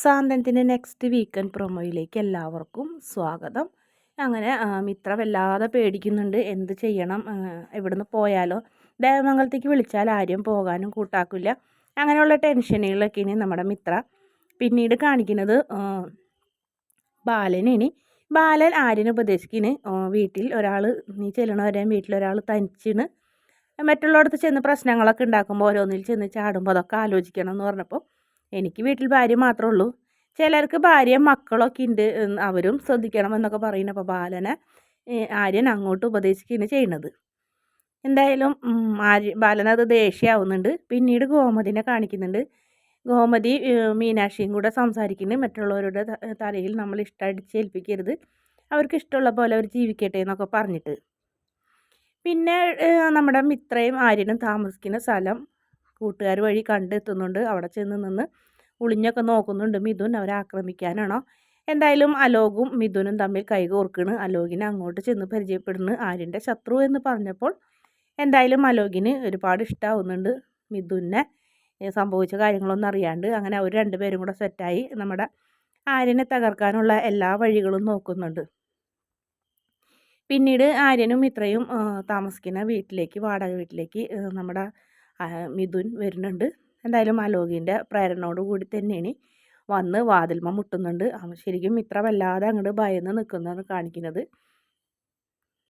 സാന്ത്വനത്തിന്റെ next weekend പ്രൊമോയിലേക്ക് എല്ലാവർക്കും സ്വാഗതം. അങ്ങനെ മിത്ര വല്ലാതെ പേടിക്കുന്നുണ്ട്. എന്ത് ചെയ്യണം? ഇവിടുന്ന് പോയാലോ? ദേവമംഗലത്തേക്ക് വിളിച്ചാൽ ആരും പോകാനും കൂട്ടാക്കില്ല. അങ്ങനെയുള്ള ടെൻഷനുകളൊക്കെ ഇനി നമ്മുടെ മിത്ര പിന്നീട് കാണിക്കുന്നത് ബാലനിനി ബാലൻ ആര്യനെ ഉപദേശിക്കുന്നു വീട്ടിൽ ഒരാൾ നീ ചെല്ലണവരെ വീട്ടിലൊരാൾ തനിച്ചിന് മറ്റുള്ളവർക്ക് ചെന്ന് പ്രശ്നങ്ങളൊക്കെ ഉണ്ടാക്കുമ്പോൾ ഓരോന്നിൽ ചെന്ന് ചാടുമ്പോൾ അതൊക്കെ ആലോചിക്കണം എന്ന് പറഞ്ഞപ്പോൾ എനിക്ക് വീട്ടിൽ ഭാര്യ മാത്രമേ ഉള്ളൂ. ചിലർക്ക് ഭാര്യ മക്കളൊക്കെ ഉണ്ട് അവരും ശ്രദ്ധിക്കണം എന്നൊക്കെ പറയുന്നപ്പോൾ ബാലനെ ആര്യൻ അങ്ങോട്ട് ഉപദേശിക്കുകയാണ് ചെയ്യുന്നത് എന്തായാലും ആര്യ ബാലനത് ദേഷ്യമാവുന്നുണ്ട്. പിന്നീട് ഗോമതിനെ കാണിക്കുന്നുണ്ട്. ഗോമതി മീനാക്ഷിയും കൂടെ സംസാരിക്കുന്നു മറ്റുള്ളവരുടെ തലയിൽ നമ്മൾ ഇഷ്ടമടിച്ച് ഏൽപ്പിക്കരുത്. അവർക്ക് ഇഷ്ടമുള്ള പോലെ അവർ ജീവിക്കട്ടെ എന്നൊക്കെ പറഞ്ഞിട്ട്. പിന്നെ നമ്മുടെ മിത്രയും ആര്യനും താമസിക്കുന്ന സ്ഥലം കൂട്ടുകാർ വഴി കണ്ടെത്തുന്നുണ്ട്. അവിടെ ചെന്ന് നിന്ന് ഒളിഞ്ഞൊക്കെ നോക്കുന്നുണ്ട് മിഥുൻ അവരെ ആക്രമിക്കാനാണോ? എന്തായാലും അലോകും മിഥുനും തമ്മിൽ കൈകോർക്കണ് അലോകിനെ അങ്ങോട്ട് ചെന്ന് പരിചയപ്പെടുന്നു. ആര്യന്റെ ശത്രു എന്ന് പറഞ്ഞപ്പോൾ എന്തായാലും അലോകിന് ഒരുപാട് ഇഷ്ടമാവുന്നുണ്ട് മിഥുനെ. സംഭവിച്ച കാര്യങ്ങളൊന്നും അറിയാണ്ട് അങ്ങനെ അവർ രണ്ടുപേരും കൂടെ സെറ്റായി നമ്മുടെ ആര്യനെ തകർക്കാനുള്ള എല്ലാ വഴികളും നോക്കുന്നുണ്ട്. പിന്നീട് ആര്യനും ഇത്രയും താമസിക്കുന്ന വീട്ടിലേക്ക് വാടക വീട്ടിലേക്ക് നമ്മുടെ മിഥുൻ വരുന്നുണ്ട്. എന്തായാലും അലോകിന്റെ പ്രേരണയോട് കൂടി തന്നെയാണ് വന്ന് വാതിൽമ മുട്ടുന്നുണ്ട്. അവൻ ശരിക്കും ഇത്ര വല്ലാതെ അങ്ങോട്ട് ഭയന്ന് നിൽക്കുന്നതാണ് കാണിക്കുന്നത്.